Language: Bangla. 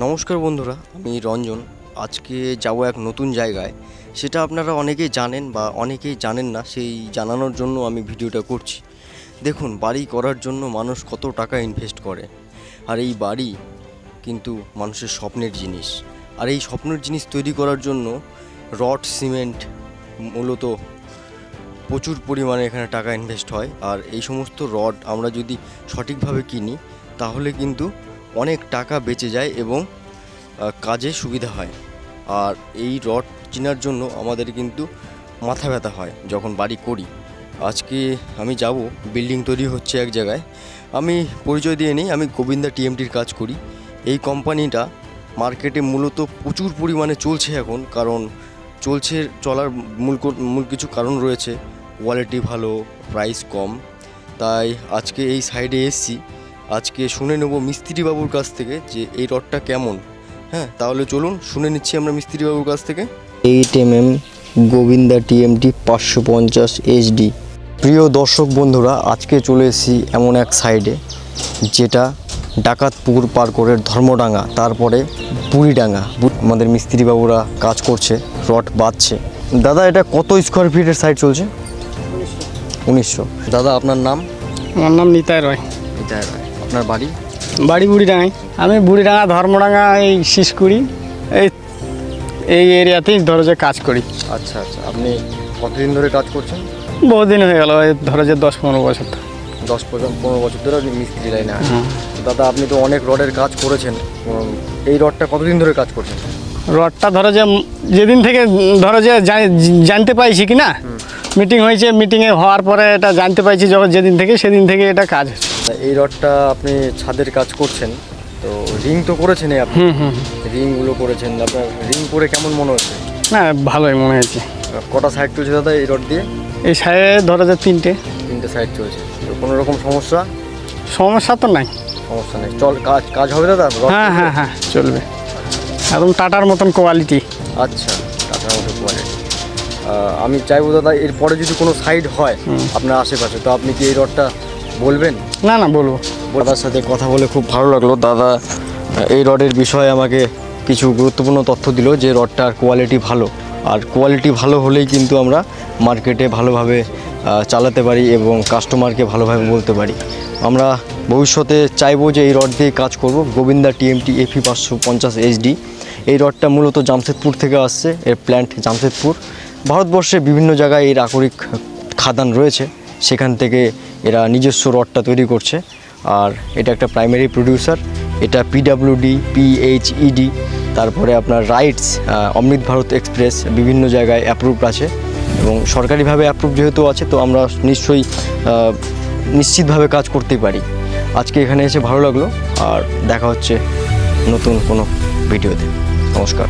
নমস্কার বন্ধুরা, আমি রঞ্জন। আজকে যাব এক নতুন জায়গায়। সেটা আপনারা অনেকেই জানেন বা অনেকেই জানেন না, সেই জানানোর জন্য আমি ভিডিওটা করছি। দেখুন, বাড়ি করার জন্য মানুষ কত টাকা ইনভেস্ট করে। আর এই বাড়ি কিন্তু মানুষের স্বপ্নের জিনিস। আর এই স্বপ্নের জিনিস তৈরি করার জন্য রড, সিমেন্ট মূলত প্রচুর পরিমাণে এখানে টাকা ইনভেস্ট হয়। আর এই সমস্ত রড আমরা যদি সঠিকভাবে কিনি, তাহলে কিন্তু অনেক টাকা বেঁচে যায় এবং কাজে সুবিধা হয়। আর এই রড কেনার জন্য আমাদের কিন্তু মাথা ব্যথা হয় যখন বাড়ি করি। আজকে আমি যাব, বিল্ডিং তৈরি হচ্ছে এক জায়গায়। আমি পরিচয় দিয়ে নিই, আমি গোবিন্দা টিএমটির কাজ করি। এই কোম্পানিটা মার্কেটে মূলত প্রচুর পরিমাণে চলছে এখন, কারণ চলছে, চলার মূল মূল কিছু কারণ রয়েছে। কোয়ালিটি ভালো প্রাইস কম। তাই আজকে এই সাইডে এসছি। আজকে শুনে নেব মিস্ত্রি বাবুর কাছ থেকে যে এই রডটা কেমন। হ্যাঁ তাহলে চলুন শুনে নিচ্ছি আমরা মিস্ত্রি বাবুর কাছ থেকে। Eight M M Govinda TMT পাঁচশো পঞ্চাশ এইচডি প্রিয় দর্শক বন্ধুরা আজকে চলে এসেছি এমন এক সাইডে যেটা ডাকাতপুর পার করে ধর্মডাঙ্গা তারপরে বুড়িডাঙ্গা। বু- আমাদের মিস্ত্রি বাবুরা কাজ করছে রড বাঁধছে। দাদা এটা কত স্কোয়ার ফিটের সাইড চলছে? উনিশশো। দাদা আপনার নাম? আমার নাম নিতাই রয়। এটা আপনার বাড়ি? বাড়ি বুড়িডাঙ্গায়। আমি বুড়িডাঙ্গা ধর্মডাঙ্গা এই শিশকুড়ি এই এই এরিয়াতেই ধরো যে কাজ করি। আচ্ছা আচ্ছা। আপনি কতদিন ধরে কাজ করছেন? বহুদিন হয়ে গেল এই ধরো যে দশ পনেরো বছর দশ পনেরো পনেরো বছর ধরে আপনি মিস্ত্রি লাইনে আছেন। দাদা আপনি তো অনেক রডের কাজ করেছেন। এই রডটা কতদিন ধরে কাজ করছেন? রডটা ধরো যে যেদিন থেকে ধরো যে জানতে পাইছি কি না মিটিং হয়েছে মিটিংয়ে হওয়ার পরে এটা জানতে পাইছি যখন যেদিন থেকে সেদিন থেকে এটা কাজ হচ্ছে। এই রডটা আপনি ছাদের কাজ করছেন তো রিং তো করেছেন আপনি? রিংগুলো করেছেন আপনার রিং করে কেমন মনে হচ্ছে? না ভালোই মনে হয়েছে। কটা সাইড চলছে দাদা এই রড দিয়ে? এই সাইডে ধরো যে তিনটে। তিনটে সাইড চলছে। তো কোনো রকম সমস্যা? সমস্যা তো নাই। সমস্যা নেই। চল কাজ কাজ হবে দাদা? হ্যাঁ হ্যাঁ হ্যাঁ চলবে। একদম টাটার মতন কোয়ালিটি আচ্ছা টাটার মতো কোয়ালিটি আমি চাইব দাদা এরপরে যদি কোনো সাইড হয় আপনার আশেপাশে তো আপনি কি এই রডটা বলবেন? না না বলব। দাদার সাথে কথা বলে খুব ভালো লাগল। দাদা এই রডের বিষয়ে আমাকে কিছু গুরুত্বপূর্ণ তথ্য দিল যে রডটার কোয়ালিটি ভালো। আর কোয়ালিটি ভালো হলেই কিন্তু আমরা মার্কেটে ভালোভাবে চালাতে পারি এবং কাস্টমারকে ভালোভাবে বলতে পারি। আমরা ভবিষ্যতে চাইব যে এই রড দিয়ে কাজ করব। গোবিন্দা টিএমটি এফি পাঁচশো পঞ্চাশ এইচডি এই রডটা মূলত জামশেদপুর থেকে আসছে। এর প্ল্যান্ট জামশেদপুর। ভারতবর্ষে বিভিন্ন জায়গায় এর আকরিক খাদান রয়েছে। সেখান থেকে এরা নিজস্ব রডটা তৈরি করছে। আর এটা একটা প্রাইমারি প্রডিউসার এটা পিডাব্লিউডি পিএইচইডি তারপরে আপনার রাইটস অমৃত ভারত এক্সপ্রেস বিভিন্ন জায়গায় অ্যাপ্রুভড আছে। এবং সরকারিভাবে অ্যাপ্রুভ যেহেতু আছে, তো আমরা নিশ্চয়ই নিশ্চিতভাবে কাজ করতেই পারি। আজকে এখানে এসে ভালো লাগল, আর দেখা হচ্ছে নতুন কোনো ভিডিওতে। নমস্কার।